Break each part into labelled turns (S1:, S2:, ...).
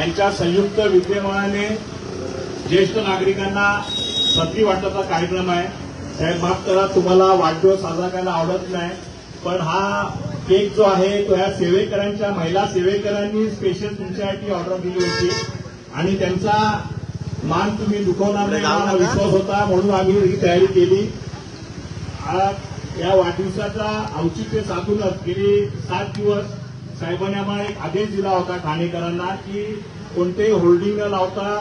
S1: त्यांच्या संयुक्त विद्यमानाने ज्येष्ठ नागरिकांना संधी वाटपाचा कार्यक्रम आहे. साहेब माफ करा तुम्हाला वाढदिवस साजरा करायला आवडत नाही पण हा केक जो आहे तो ह्या सेवेकरांच्या महिला सेवेकरांनी स्पेशल तुमच्यासाठी ऑर्डर दिली होती. आणि त्यांचा मान तुम्ही दुखवणार नाही हा आम्हाला विश्वास होता म्हणून आम्ही ही तयारी केली. आज या वाढदिवसाचा औचित्य साधूनच गेली सात दिवस साहेबांनी आम्हाला एक आदेश दिला होता ठाणेकरांना की कोणतेही होल्डिंग न लावता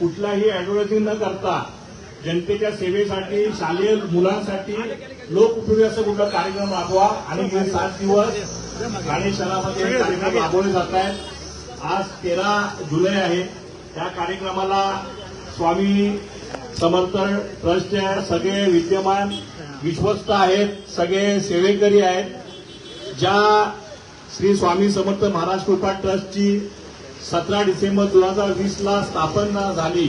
S1: कुठलाही ऍडव्हर्टायझिंग न करता जनतेच्या सेवेसाठी शालेय मुलांसाठी लोकउपयोगी असं कुठला कार्यक्रम राबवा आणि गेले सात दिवस ठाणे शहरामध्ये कार्यक्रम राबवले जात आहेत. आज तेरा जुलै आहे. त्या कार्यक्रमाला स्वामी समर्थ ट्रस्टचे सगळे विद्यमान विश्वस्त आहेत सगळे सेवेकरी आहेत. ज्या श्री स्वामी समर्थ महाराष्ट्र कृपा ट्रस्टची सतरा डिसेंबर दोन हजार वीसला स्थापना झाली.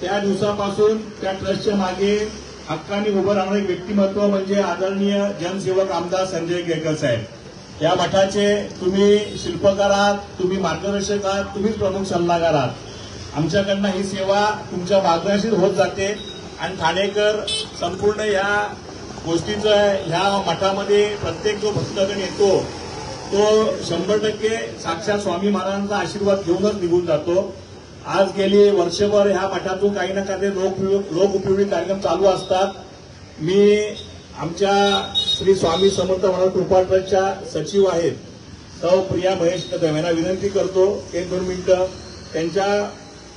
S1: त्या दिवसापासून त्या ट्रस्टच्या मागे हक्काने उभं राहणारे व्यक्तिमत्व म्हणजे आदरणीय जनसेवक आमदार संजय केळकर साहेब. या मठाचे तुम्ही शिल्पकार आहात तुम्ही मार्गदर्शक आहात तुम्हीच प्रमुख सल्लागार आहात. आमच्याकडनं ही सेवा तुमच्या मार्गदर्शित होत जाते आणि ठाणेकर संपूर्ण या गोष्टीचं ह्या मठामध्ये प्रत्येक जो भक्तगण येतो तो शंभर टक्के साक्षात स्वामी महाराजांचा आशीर्वाद घेऊनच निघून जातो. आज गेली वर्षभर ह्या मठातून काही ना काही लोक लोकउपयोगी कार्यक्रम चालू असतात. मी आमच्या श्री स्वामी समर्थ महाराज कृपा ट्रस्टच्या सचिव आहेत. सौ प्रिया महेश कदम यांना विनंती करतो एक दोन मिनिटं. त्यांच्या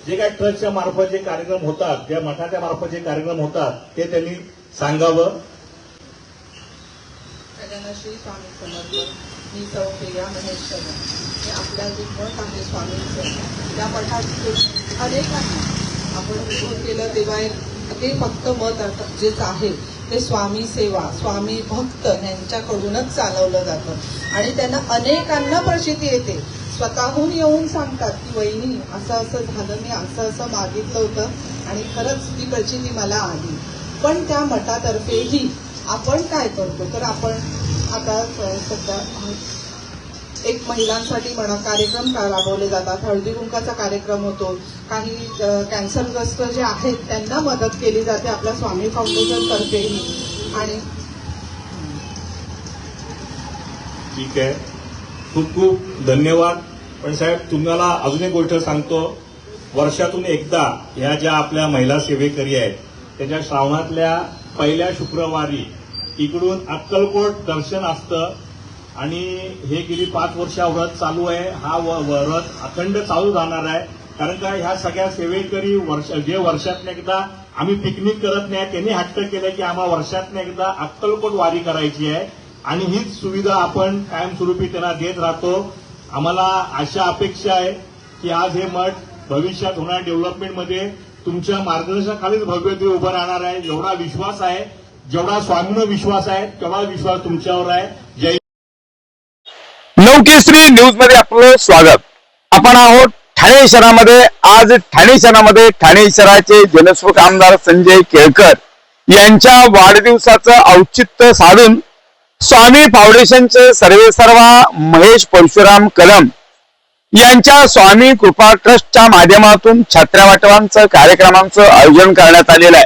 S1: जे काही ट्रस्टच्या मार्फत जे कार्यक्रम होतात ज्या मठाच्या मार्फत जे कार्यक्रम होतात ते त्यांनी सांगावं.
S2: सगळ्यांना श्री स्वामी समर्थ मी सौ प्रिया महेश कदम हे आपल्या जे मठ आहे स्वामींचं त्या मठात अनेकांना आपण उभं केलं तेव्हा एक- ते फक्त मत जेच आहे ते स्वामी सेवा स्वामी भक्त यांच्याकडूनच चालवलं जातं. आणि त्यांना अनेकांना प्रचिती येते. स्वतःहून येऊन सांगतात की वहिनी असं असं झालं मी असं असं मागितलं होतं आणि खरंच ती प्रचिती मला आली. पण त्या मठातर्फेही आपण काय करतो? तर आपण आता सध्या एक महिलांसाठी म्हणा कार्यक्रम राबवले जातात? हळदी कुंकाचा कार्यक्रम होतो. काही कॅन्सरग्रस्त जे आहेत त्यांना मदत केली जाते आपल्या स्वामी फाउंडेशन तर्फेही. आणि
S1: ठीक आहे. खूप खूप धन्यवाद. पण साहेब तुम्हाला अजून एक गोष्ट सांगतो. वर्षातून एकदा ह्या ज्या आपल्या महिला सेवेकरी आहेत त्याच्या श्रावणातल्या पहिल्या शुक्रवारी इकडून अक्कलकोट दर्शन असतं. आणि हे गेली पाच वर्षा व्रत चालू आहे. हा व- व्रत अखंड चालू राहणार आहे. कारण का ह्या सगळ्या सेवेकरी वर्ष जे वर्षातनं एकदा आम्ही पिकनिक करत नाही त्यांनी हट्ट केलं की आम्हाला वर्षातनं एकदा अक्कलकोट वारी करायची आहे. आणि हीच सुविधा आपण कायमस्वरूपी त्यांना देत राहतो. आम्हाला अशा अपेक्षा आहे की आज हे मठ भविष्यात होणाऱ्या डेव्हलपमेंटमध्ये तुमच्या मार्गदर्शनाखालीच भव्य ते उभं राहणार आहे. एवढा विश्वास आहे. जेवढा स्वामीनं विश्वास आहे तेवढा विश्वास तुमच्यावर आहे. जय
S3: नवकेसरी न्यूजमध्ये आपलं स्वागत. आपण आहोत ठाणे शहरामध्ये. आज ठाणे शहरामध्ये ठाणे शहराचे जनस्व आमदार संजय केळकर यांच्या वाढदिवसाचं औचित्य साधून स्वामी फाउंडेशनचे सर्वेसर्वा महेश परशुराम कलम यांच्या स्वामी कृपा ट्रस्टच्या माध्यमातून छत्र्या वाटवांचं कार्यक्रमांचं आयोजन करण्यात आलेलं आहे.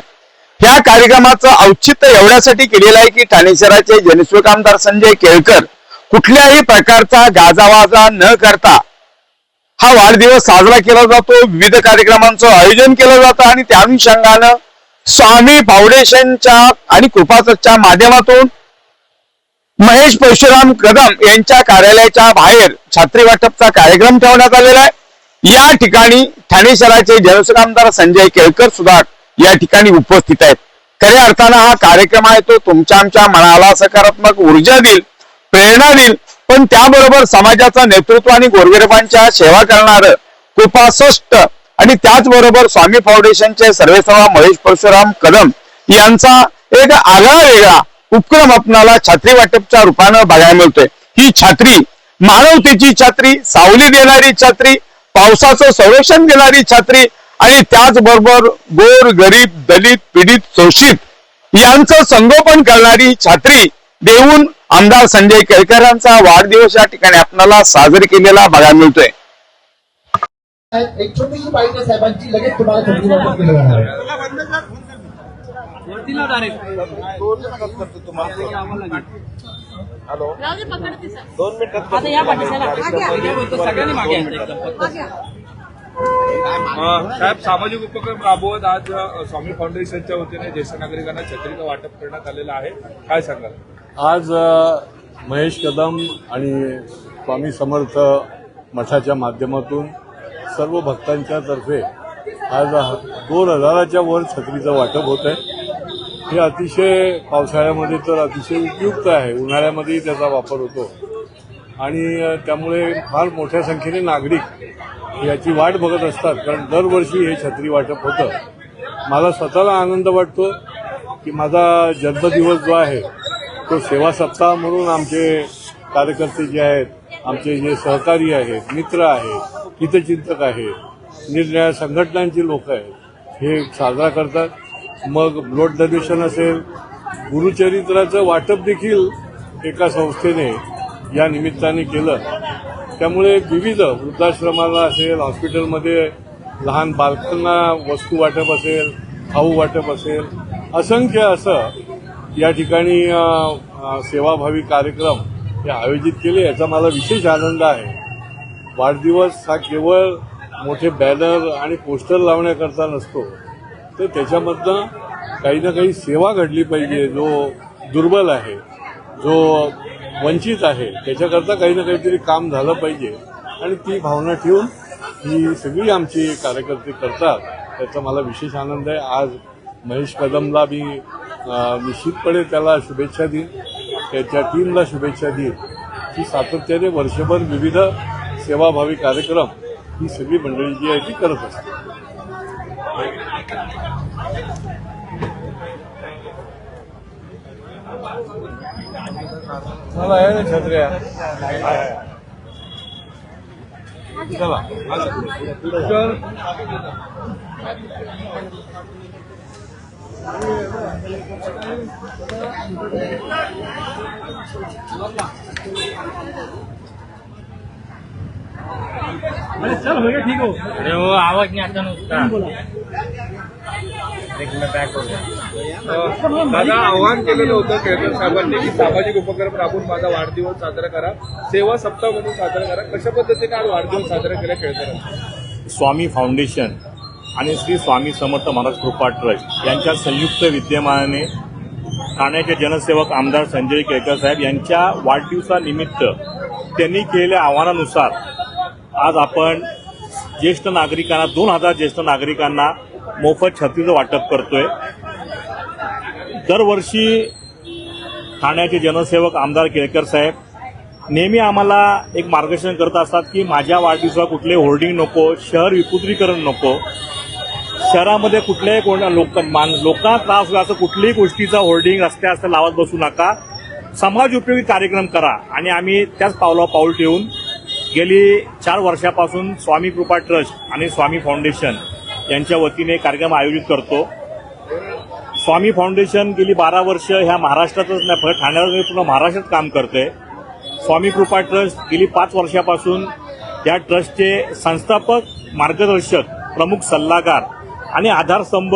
S3: ह्या कार्यक्रमाचं औचित्य एवढ्यासाठी केलेलं आहे की ठाणे शहराचे जनसेवक आमदार संजय केळकर कुठल्याही प्रकारचा गाजावाजा न करता हा वाढदिवस साजरा केला जातो. विविध कार्यक्रमांचं आयोजन केलं जातं आणि त्या अनुषंगानं स्वामी फाउंडेशनच्या आणि कृपासच्या माध्यमातून महेश परशुराम कदम यांच्या कार्यालयाच्या बाहेर छात्री वाटपचा कार्यक्रम ठेवण्यात आलेला आहे. या ठिकाणी ठाणे शहराचे जनसेवक आमदार संजय केळकर सुद्धा या ठिकाणी उपस्थित आहेत. खऱ्या अर्थानं हा कार्यक्रम आहे तो तुमच्या आमच्या मनाला सकारात्मक ऊर्जा देईल प्रेरणा देईल पण त्याबरोबर समाजाचं नेतृत्व आणि गोरगरिबांच्या सेवा करणारं कृपासष्ट आणि त्याचबरोबर स्वामी फाउंडेशनचे सर्वेसर्वा महेश परशुराम कदम यांचा एक आगळा वेगळा उपक्रम आपणाला छात्री वाटपच्या रूपानं बघायला मिळतोय. ही छात्री मानवतेची छात्री सावली देणारी छात्री पावसाचं संरक्षण देणारी छात्री आणि त्याचबरोबर गोर गरीब दलित पीडित शोषित यांचं संगोपन करणारी छात्री देऊन आमदार संजय केळकर यांचा वाढदिवस या ठिकाणी आपल्याला साजरी केलेला बघायला मिळतोय.
S4: एक छोटीशी साहेबांची लगेच तुम्हाला छत्री वाटप केलं
S5: साहेब सामाजिक उपक्रम राबवत आज स्वामी फाउंडेशनच्या वतीने ज्येष्ठ नागरिकांना छत्रीचं वाटप करण्यात आलेलं आहे. काय सांगाल?
S6: आज महेश कदम आणि स्वामी समर्थ मठाच्या माध्यमातून सर्व भक्तांच्या तर्फे आज दोन हजाराच्या वर छत्रीचं वाटप होत आहे हे अतिशय पावसाळ्यामध्ये तर अतिशय उपयुक्त आहे. उन्हाळ्यामध्येही त्याचा वापर होतो. आणि त्यामुळे फार मोठ्या संख्येने नागरिक याची वाट बघत असतात कारण दरवर्षी हे छत्री वाटप होतं. मला स्वतःला आनंद वाटतो की माझा जन्मदिवस जो आहे तो सेवा सप्ताह म्हणून आमचे कार्यकर्ते जे आहेत आमचे जे सहकारी आहेत मित्र आहेत हितचिंतक आहेत निरनिळ्या संघटनांची लोक आहेत हे साजरा करतात. मग ब्लड डोनेशन असेल गुरुचरित्राचं वाटप देखील एका संस्थेने या निमित्ताने केलं. त्यामुळे विविध वृद्धाश्रमाला असेल हॉस्पिटलमध्ये लहान बालकांना वस्तू वाटप असेल खाऊ वाटप असेल असंख्य असं या ठिकाणी सेवाभावी कार्यक्रम हे आयोजित केले. याचा मला विशेष आनंद आहे. वाढदिवस हा केवळ मोठे बॅनर आणि पोस्टर लावण्याकरता नसतो तर त्याच्यामधनं काही ना काही सेवा घडली पाहिजे जो दुर्बल आहे जो वंचित आहे. त्याच्याकरता काही ना काहीतरी काम झालं पाहिजे. आणि ती भावना ठेवून ही सगळी आमची कार्यकर्ते करतात. त्याचा मला विशेष आनंद आहे. आज महेश कदमला मी निश्चितपणे त्याला शुभेच्छा देईन. त्याच्या टीमला शुभेच्छा देईन. की सातत्याने वर्षभर विविध सेवाभावी कार्यक्रम ही सगळी मंडळी जी आहे ती करत असते मला आहे ना छत्र्या चला तर
S5: अरे हो आवाज नाही आता नुसता दादा आवाहन केलेलं होतं केळकर साहेबांनी की सामाजिक उपक्रम राबवून माझा वाढदिवस साजरा करा. सेवा सप्ताह म्हणून साजरा करा. कशा पद्धतीने आज वाढदिवस साजरा केला केळकर
S7: स्वामी फाउंडेशन आणि श्री स्वामी समर्थ महाराज कृपा ट्रस्ट यांच्या संयुक्त विद्यमानाने ठाण्याचे जनसेवक आमदार संजय केळकर साहेब यांच्या वाढदिवसानिमित्त त्यांनी केलेल्या आव्हानानुसार आज आपण ज्येष्ठ नागरिकांना दोन हजार ज्येष्ठ नागरिकांना मोफत छत्रीचं वाटप करतोय. दरवर्षी ठाण्याचे जनसेवक आमदार केळकर साहेब नेहमी आम्हाला एक मार्गदर्शन करत असतात की माझ्या वाढदिवसाला कुठले होर्डिंग नको शहर विपुत्रीकरण नको. शहरामध्ये कुठल्याही कोण लोक मान लोकांना त्रास होईल असं कुठल्याही गोष्टीचा होर्डिंग रस्ते असं लावत बसू नका. समाज उपयोगी कार्यक्रम करा आणि आम्ही त्याच पावला पाऊल ठेवून गेली चार वर्षापासून स्वामी कृपा ट्रस्ट आणि स्वामी फाउंडेशन यांच्या वतीने कार्यक्रम आयोजित करतो. स्वामी फाउंडेशन गेली बारा वर्ष ह्या महाराष्ट्रातच नाही फक्त ठाण्यावर पूर्ण महाराष्ट्रात काम करते. स्वामी कृपा ट्रस्ट गेली पाच वर्षापासून या ट्रस्टचे संस्थापक मार्गदर्शक प्रमुख सल्लागार आणि आधारस्तंभ